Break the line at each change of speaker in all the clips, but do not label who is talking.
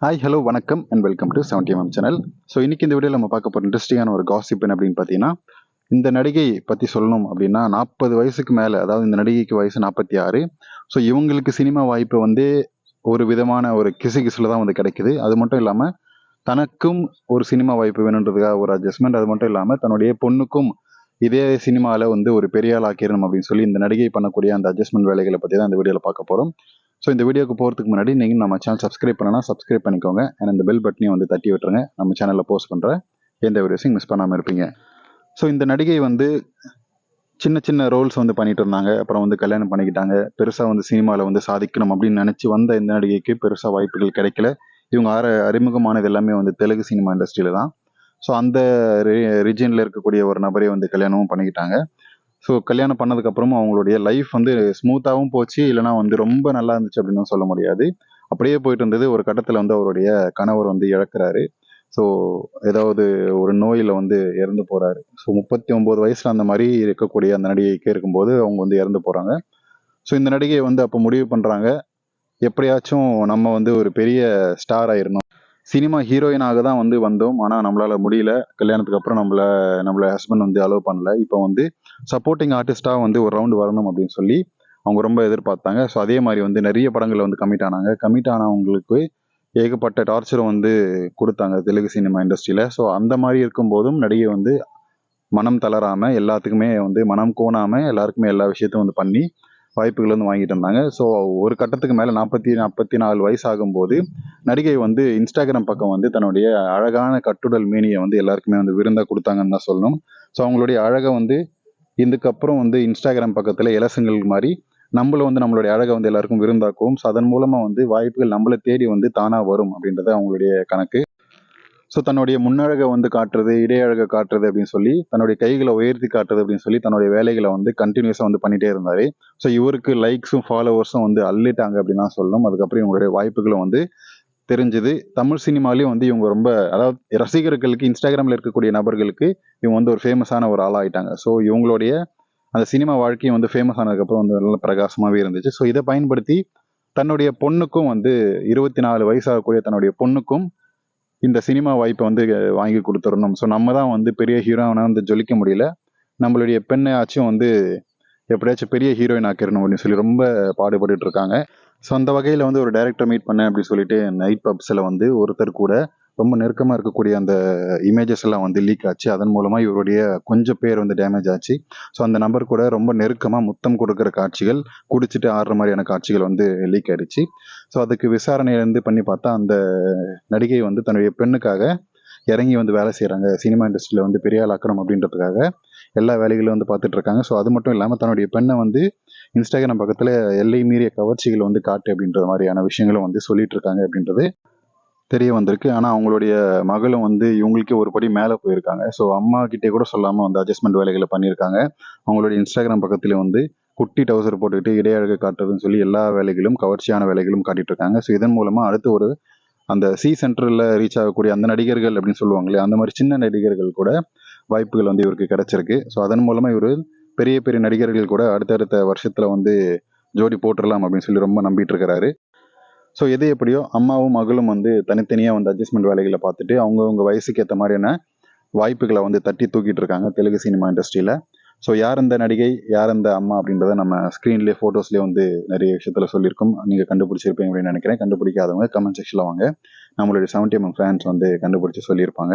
Hi hello வணக்கம் and welcome to seventy M channel so இன்னைக்கு இந்த வீடியோவில் நம்ம பார்க்க போகிற இன்ட்ரெஸ்டிங்கான ஒரு காசிப் என்ன அப்படின்னு பார்த்தீங்கன்னா இந்த நடிகை பற்றி சொல்லணும் அப்படின்னா நாற்பது வயசுக்கு மேலே அதாவது இந்த நடிகைக்கு வயசு நாற்பத்தி ஆறு. ஸோ இவங்களுக்கு சினிமா வாய்ப்பு வந்து ஒரு விதமான ஒரு கிசு கிசுல தான் வந்து கிடைக்குது. அது மட்டும் இல்லாமல் தனக்கும் ஒரு சினிமா வாய்ப்பு வேணுன்றதுக்காக ஒரு அட்ஜஸ்ட்மெண்ட் அது மட்டும் இல்லாமல் தன்னுடைய பொண்ணுக்கும் இதே சினிமாவில் வந்து ஒரு பெரிய ஆள் ஆக்கிடணும் அப்படின்னு சொல்லி இந்த நடிகை பண்ணக்கூடிய அந்த அட்ஜஸ்ட்மெண்ட் வேலைகளை பற்றி தான் இந்த வீடியோவில் பார்க்க போகிறோம் ஸோ இந்த வீடியோக்கு போகிறதுக்கு முன்னாடி நீங்கள் நம்ம சேனல் சப்ஸ்கிரைப் பண்ணனா சப்ஸ்கிரைப் பண்ணிக்கோங்க. அண்ட் இந்த பெல் பட்டனையும் வந்து தட்டி விட்டுருங்க. நம்ம சேனலில் போஸ்ட் பண்ணுற எந்த வீடியோஸையும் மிஸ் பண்ணாமல் இருப்பீங்க. ஸோ இந்த நடிகை வந்து சின்ன சின்ன ரோல்ஸ் வந்து பண்ணிட்டு இருந்தாங்க. அப்புறம் வந்து கல்யாணம் பண்ணிக்கிட்டாங்க. பெருசாக வந்து சினிமாவில் வந்து சாதிக்கணும் அப்படின்னு நினச்சி வந்த இந்த நடிகைக்கு பெருசாக வாய்ப்புகள் கிடைக்கல. இவங்க ஆற அறிமுகமானது எல்லாமே வந்து தெலுங்கு சினிமா இண்டஸ்ட்ரியில தான். ஸோ அந்த ரிஜியனில் இருக்கக்கூடிய ஒரு நபரை வந்து கல்யாணமும் பண்ணிக்கிட்டாங்க. ஸோ கல்யாணம் பண்ணதுக்கப்புறமும் அவங்களுடைய லைஃப் வந்து ஸ்மூத்தாகவும் போச்சு. இல்லைனா வந்து ரொம்ப நல்லா இருந்துச்சு அப்படின்னு சொல்ல முடியாது. அப்படியே போயிட்டு இருந்தது. ஒரு கட்டத்தில் வந்து அவருடைய கணவர் வந்து இழக்கிறாரு. ஸோ ஏதாவது ஒரு நோயில் வந்து இறந்து போகிறாரு ஸோ முப்பத்தி ஒம்பது வயசில் அந்த மாதிரி இருக்கக்கூடிய அந்த நடிகைக்கு இருக்கும்போது அவங்க வந்து இறந்து போகிறாங்க ஸோ இந்த நடிகையை வந்து அப்போ முடிவு பண்ணுறாங்க எப்படியாச்சும் நம்ம வந்து ஒரு பெரிய ஸ்டார் ஆயிடணும் சினிமா ஹீரோயினாக தான் வந்து வந்தோம். ஆனால் நம்மளால் முடியல. கல்யாணத்துக்கு அப்புறம் நம்மளை நம்மள ஹஸ்பண்ட் வந்து அலோவ் பண்ணல. இப்போ வந்து சப்போர்ட்டிங் ஆர்டிஸ்டாக வந்து ஒரு ரவுண்டு வரணும் அப்படின்னு சொல்லி அவங்க ரொம்ப எதிர்பார்த்தாங்க. ஸோ அதே மாதிரி வந்து நிறைய படங்களில் வந்து கமிட் ஆனாங்க. கமிட் ஆனவங்களுக்கு ஏகப்பட்ட டார்ச்சரும் வந்து கொடுத்தாங்க தெலுங்கு சினிமா இண்டஸ்ட்ரியில் ஸோ அந்த மாதிரி இருக்கும்போதும் நடிகை வந்து மனம் தளராமல் எல்லாத்துக்குமே வந்து மனம் கோணாமல் எல்லாருக்குமே எல்லா விஷயத்தையும் வந்து பண்ணி வாய்ப்புகள் வந்து வாங்கிட்டு இருந்தாங்க. ஸோ ஒரு கட்டத்துக்கு மேலே நாற்பத்தி நாற்பத்தி நாலு வயசு ஆகும்போது நடிகை வந்து இன்ஸ்டாகிராம் பக்கம் வந்து தன்னுடைய அழகான கட்டுடல் மீனியை வந்து எல்லாருக்குமே வந்து விருந்தாக கொடுத்தாங்கன்னு தான் சொல்லணும். ஸோ அவங்களுடைய அழகை வந்து இதுக்கப்புறம் வந்து இன்ஸ்டாகிராம் பக்கத்தில் இலசங்கள் மாதிரி நம்மளும் வந்து நம்மளுடைய அழகை வந்து எல்லாருக்கும் விருந்தாக்குவோம். ஸோ அதன் மூலமாக வந்து வாய்ப்புகள் நம்மளை தேடி வந்து தானாக வரும் அப்படின்றது அவங்களுடைய கணக்கு. ஸோ தன்னுடைய முன்னழகை வந்து காட்டுறது இடையழகை காட்டுறது அப்படின்னு சொல்லி தன்னுடைய கைகளை உயர்த்தி காட்டுறது அப்படின்னு சொல்லி தன்னுடைய வேலைகளை வந்து கண்டினியூஸாக வந்து பண்ணிட்டே இருந்தார். ஸோ இவருக்கு லைக்ஸும் ஃபாலோவர்ஸும் வந்து அள்ளிட்டாங்க அப்படின்னு தான் சொல்லணும். அதுக்கப்புறம் இவங்களுடைய வாய்ப்புகளும் வந்து தெரிஞ்சுது. தமிழ் சினிமாலையும் வந்து இவங்க ரொம்ப அதாவது ரசிகர்களுக்கு இன்ஸ்டாகிராமில் இருக்கக்கூடிய நபர்களுக்கு இவங்க வந்து ஒரு ஃபேமஸான ஒரு ஆளாகிட்டாங்க ஸோ இவங்களுடைய அந்த சினிமா வாழ்க்கையும் வந்து ஃபேமஸ் ஆனதுக்கப்புறம் வந்து நல்ல பிரகாசமாகவே இருந்துச்சு. ஸோ இதை பயன்படுத்தி தன்னுடைய பொண்ணுக்கும் வந்து இருபத்தி நாலு வயசாகக்கூடிய தன்னுடைய பொண்ணுக்கும் இந்த சினிமா வாய்ப்பை வந்து வாங்கி கொடுத்துடணும். ஸோ நம்ம தான் வந்து பெரிய ஹீரோயினை வந்து ஜொலிக்க முடியல. நம்மளுடைய பெண்ணை ஆச்சும் வந்து எப்படியாச்சும் பெரிய ஹீரோயின் ஆக்கிடணும் அப்படின்னு சொல்லி ரொம்ப பாடுபட்டு இருக்காங்க. ஸோ அந்த வகையில் வந்து ஒரு டைரக்டர் மீட் பண்ணேன் அப்படின்னு சொல்லிட்டு நைட் பப்ஸில் வந்து ஒருத்தர் கூட ரொம்ப நெருக்கமாக இருக்கக்கூடிய அந்த இமேஜஸ் எல்லாம் வந்து லீக் ஆச்சு. அதன் மூலமாக இவருடைய கொஞ்சம் பேர் வந்து டேமேஜ் ஆச்சு. ஸோ அந்த நம்பர் கூட ரொம்ப நெருக்கமாக முத்தம் கொடுக்குற காட்சிகள் குடிச்சிட்டு ஆடுற மாதிரியான காட்சிகள் வந்து லீக் ஆயிடுச்சு. ஸோ அதுக்கு விசாரணையிலேருந்து பண்ணி பார்த்தா அந்த நடிகை வந்து தன்னுடைய பெண்ணுக்காக இறங்கி வந்து வேலை செய்கிறாங்க சினிமா இண்டஸ்ட்ரியில் வந்து பெரிய ஆள் ஆக்கணும் அப்படின்றதுக்காக எல்லா வேலைகளும் வந்து பார்த்துட்டு இருக்காங்க. ஸோ அது மட்டும் இல்லாமல் தன்னுடைய பெண்ணை வந்து இன்ஸ்டாகிராம் பக்கத்தில் எல்லை மீறிய கவர்ச்சிகள் வந்து காட்டு அப்படின்ற மாதிரியான விஷயங்களும் வந்து சொல்லிட்டு இருக்காங்க அப்படின்றது தெரிய வந்திருக்கு. ஆனால் அவங்களுடைய மகளும் வந்து இவங்களுக்கே ஒரு படி மேலே போயிருக்காங்க. ஸோ அம்மா கிட்டே கூட சொல்லாமல் வந்து அட்ஜஸ்ட்மெண்ட் வேலைகளை பண்ணியிருக்காங்க. அவங்களுடைய இன்ஸ்டாகிராம் பக்கத்தில் வந்து குட்டி டவுசர் போட்டுக்கிட்டு இடையழகு காட்டுறதுன்னு சொல்லி எல்லா வேலைகளும் கவர்ச்சியான வேலைகளும் காட்டிட்டு இருக்காங்க. ஸோ இதன் மூலமாக அடுத்து ஒரு அந்த சி சென்டரில் ரீச் ஆகக்கூடிய அந்த நடிகர்கள் அப்படின்னு சொல்லுவாங்களே அந்த மாதிரி சின்ன நடிகர்கள் கூட வாய்ப்புகள் வந்து இவருக்கு கிடைச்சிருக்கு. ஸோ அதன் மூலமாக இவர் பெரிய பெரிய நடிகர்கள் கூட அடுத்தடுத்த வருஷத்தில் வந்து ஜோடி போட்டுடலாம் அப்படின்னு சொல்லி ரொம்ப நம்பிட்டு இருக்கிறாரு ஸோ எது எப்படியோ அம்மாவும் மகளும் வந்து தனித்தனியாக வந்து அட்ஜஸ்ட்மெண்ட் வேலைகளை பார்த்துட்டு அவங்கவுங்க வயசுக்கு ஏற்ற மாதிரியான வாய்ப்புகளை வந்து தட்டி தூக்கிட்டு இருக்காங்க தெலுங்கு சினிமா இண்டஸ்ட்ரியில். ஸோ யார் இந்த நடிகை யார் இந்த அம்மா அப்படின்றத நம்ம ஸ்க்ரீன்லேயே ஃபோட்டோஸ்லேயே வந்து நிறைய விஷயத்தில் சொல்லியிருக்கோம். நீங்கள் கண்டுபிடிச்சிருப்பீங்க அப்படின்னு நினைக்கிறேன். கண்டுபிடிக்காதவங்க கமெண்ட் செக்ஷனில் வாங்க. நம்மளுடைய செவன்டி எம் ஃபேன்ஸ் வந்து கண்டுபிடிச்சி சொல்லியிருப்பாங்க.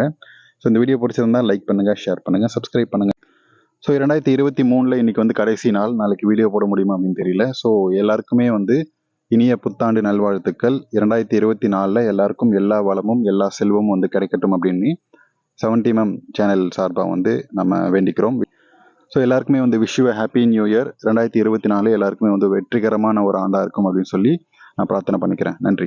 ஸோ இந்த வீடியோ பிடிச்சிருந்தா லைக் பண்ணுங்கள் ஷேர் பண்ணுங்கள் சப்ஸ்கிரைப் பண்ணுங்கள் ஸோ இரண்டாயிரத்தி இருபத்தி மூணில் இன்றைக்கி வந்து கடைசி நாள். நாளைக்கு வீடியோ போட முடியுமா அப்படின்னு தெரியல. ஸோ எல்லாருக்குமே வந்து இனிய புத்தாண்டு நல்வாழ்த்துக்கள். இரண்டாயிரத்தி இருபத்தி நாலில் எல்லாருக்கும் எல்லா வளமும் எல்லா செல்வமும் வந்து கிடைக்கட்டும் அப்படின்னு செவன்டி எம் சேனல் சார்பாக வந்து நம்ம வேண்டிக்கிறோம். ஸோ எல்லாருக்குமே வந்து wish you happy new year ரெண்டாயிரத்தி இருபத்தி நாலு எல்லாருக்குமே வந்து வெற்றிகரமான ஒரு ஆண்டாக இருக்கும் அப்படின்னு சொல்லி நான் பிரார்த்தனை பண்ணிக்கிறேன். நன்றி.